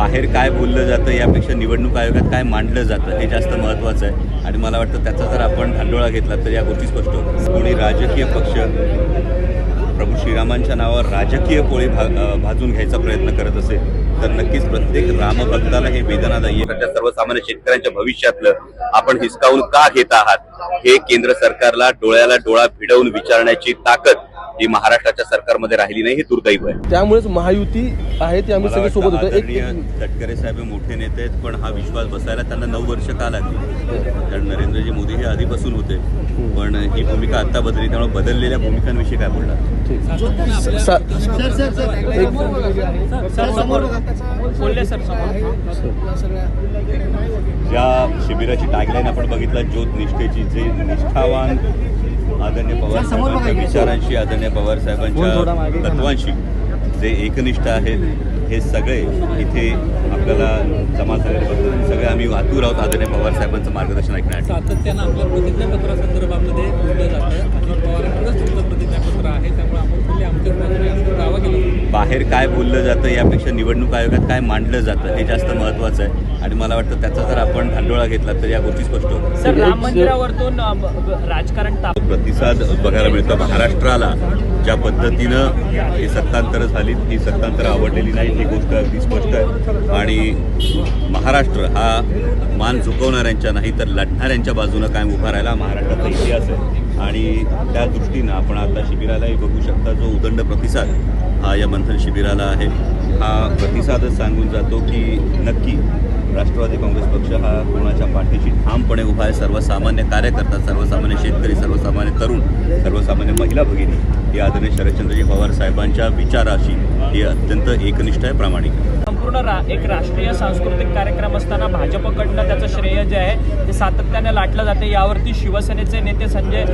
बाहेर काय बोललं जातं यापेक्षा निवडणूक आयोगात काय मांडलं जातं हे जास्त महत्त्वाचं आहे आणि मला वाटतं त्याचा जर आपण धांडोळा घेतला तर या गोष्टी स्पष्ट होतात कोणी राजकीय पक्ष प्रभू श्रीरामांच्या नावावर राजकीय पोळी भा भाजून घ्यायचा प्रयत्न करत असेल तर नक्कीच प्रत्येक रामभक्ताला हे वेदनादायी आहे. त्या सर्वसामान्य शेतकऱ्यांच्या भविष्यातलं आपण हिसकावून का घेत आहात हे केंद्र सरकारला डोळ्याला डोळा भिडवून विचारण्याची ताकद ही महाराष्ट्राच्या सरकारमध्ये राहिली नाही हे दुर्दैव आहे. त्यामुळेच महायुती आहे ते आम्ही सगळे सोबत होतो. तटकरे साहेब हे मोठे नेते आहेत पण हा विश्वास बसायला त्यांना नऊ वर्ष का लागली कारण नरेंद्रजी मोदी हे आधीपासून होते. पण ही भूमिका आता बदलली त्यामुळे बदललेल्या भूमिकांविषयी काय बोलणार? ज्या शिबिराची टॅगलाईन आपण बघितला ज्योत निष्ठेची जे निष्ठावान आदरणीय पवार साहेबांच्या विचारांशी आदरणीय पवार साहेबांच्या तत्वांशी जे एकनिष्ठ आहेत हे सगळे इथे आपल्याला जमा बघतात सगळे आम्ही आतुर आहोत आदरणीय पवार साहेबांचं मार्गदर्शन ऐकण्यासाठी. सातत्यानं आपल्या प्रतिज्ञापत्रासंदर्भामध्ये बोललं जातं. अजित पवारांकडंच तुमचं प्रतिज्ञापत्र आहे. बाहेर काय बोललं जातं यापेक्षा निवडणूक आयोगात काय मांडलं जातं हे जास्त महत्त्वाचं आहे. आणि मला वाटतं त्याचा जर आपण धांडोळा घेतला तर या गोष्टी स्पष्ट होतात सर राम मंदिरावरतून राजकारण ताप प्रतिसाद बघायला मिळतो. महाराष्ट्राला ज्या पद्धतीनं हे सत्तांतरं झाली ही सत्तांतरं आवडलेली नाही ही गोष्ट अगदी स्पष्ट आहे. आणि महाराष्ट्र हा मान झुकवणाऱ्यांच्या नाही तर लढणाऱ्यांच्या बाजूनं कायम उभा राहिला महाराष्ट्राचा इतिहास आहे. आणि त्या दृष्टीनं आपण आता शिबिरालाही बघू शकता जो उदंड प्रतिसाद हा या मंथन शिबिराला आहे. हा प्रतिसादच सांगून जातो की नक्की राष्ट्रवादी काँग्रेस पक्ष हा कोणाच्या पाठीशी ठामपणे उभा आहे? सर्वसामान्य कार्यकर्ता सर्वसामान्य शेतकरी सर्वसामान्य तरुण सर्वसामान्य महिला भगिनी ही आदरणीय शरदचंद्रजी पवार साहेबांच्या विचाराशी ही अत्यंत एकनिष्ठ आहे प्रामाणिक आहे. संपूर्ण रा एक राष्ट्रीय सांस्कृतिक कार्यक्रम असताना भाजपकडनं त्याचं श्रेय जे आहे ते सातत्याने लाटलं जाते. यावरती शिवसेनेचे नेते संजय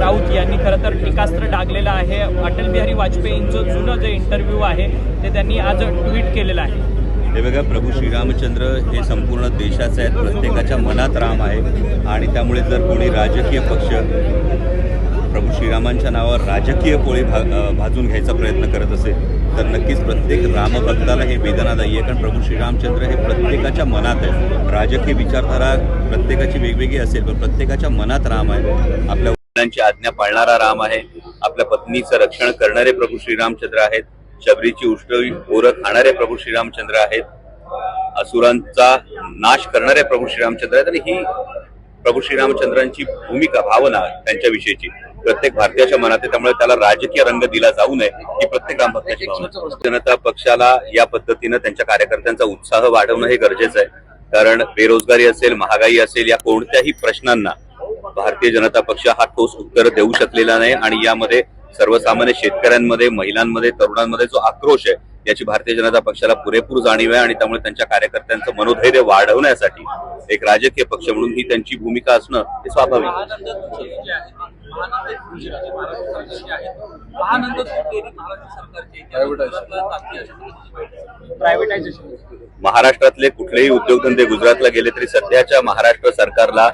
राऊत यांनी खरं तर टीकास्त्र डागलेलं आहे. अटल बिहारी वाजपेयींचं जुनं जे इंटरव्ह्यू आहे ते त्यांनी आज ट्विट केलेलं आहे. हे बघा प्रभू श्रीरामचंद्र हे संपूर्ण देशाचे आहेत प्रत्येकाच्या मनात राम आहे. आणि त्यामुळे जर कोणी राजकीय पक्ष प्रभू श्रीरामांच्या नावावर राजकीय पोळी भा भाजून घ्यायचा प्रयत्न करत असेल तर नक्कीच प्रत्येक रामभक्ताला हे वेदनादायी आहे कारण प्रभू श्रीरामचंद्र हे प्रत्येकाच्या मनात आहे राजकीय विचारधारा प्रत्येकाची वेगवेगळी असेल पण प्रत्येकाच्या मनात राम आहे. आपल्या वडिलांची आज्ञा पाळणारा राम आहे. आपल्या पत्नीचं रक्षण करणारे प्रभू श्रीरामचंद्र आहेत. शबरीची उष्टवी ओरं खाणारे प्रभू श्रीरामचंद्र आहेत. असुरांचा नाश करणारे प्रभू श्रीरामचंद्र आहेत आणि ही प्रभू श्रीरामचंद्रांची भूमिका भावना त्यांच्याविषयीची प्रत्येक भारतीयाच्या मनात आहे. त्यामुळे त्याला राजकीय रंग दिला जाऊ नये ही प्रत्येक रामभक्ताची भावना. जनता पक्षाला या पद्धतीनं त्यांच्या कार्यकर्त्यांचा उत्साह वाढवणं हे गरजेचं आहे. कारण बेरोजगारी असेल महागाई असेल या कोणत्याही प्रश्नांना भारतीय जनता पक्ष हा ठोस उत्तर देऊ शकलेला नाही आणि यामध्ये सर्वसामान्य शेतकऱ्यांमध्ये महिलांमध्ये तरुणांमध्ये जो आक्रोश आहे याची भारतीय जनता पक्षाला पुरेपूर जाणीव आहे आणि त्यामुळे त्यांच्या कार्यकर्त्यांचं मनोधैर्य वाढवण्यासाठी एक राजकीय पक्ष म्हणून ही त्यांची भूमिका असणं हे स्वाभाविक महाराष्ट्रातले कुठलेही उद्योगधंदे गुजरातला गेले तरी सध्याच्या महाराष्ट्र सरकारला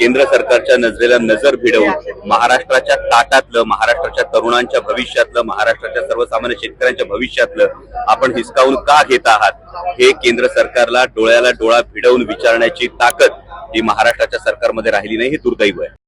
केंद्र सरकारच्या नजरेला नजर भिडवून महाराष्ट्राच्या ताटातलं महाराष्ट्राच्या तरुणांच्या भविष्यातलं महाराष्ट्राच्या सर्वसामान्य शेतकऱ्यांच्या भविष्यातलं आपण हिसकावून का घेत आहात? हे केंद्र सरकारला डोळ्याला डोळा भिडवून विचारण्याची ताकद ही महाराष्ट्राच्या सरकारमध्ये राहिली नाही हे दुर्दैव आहे.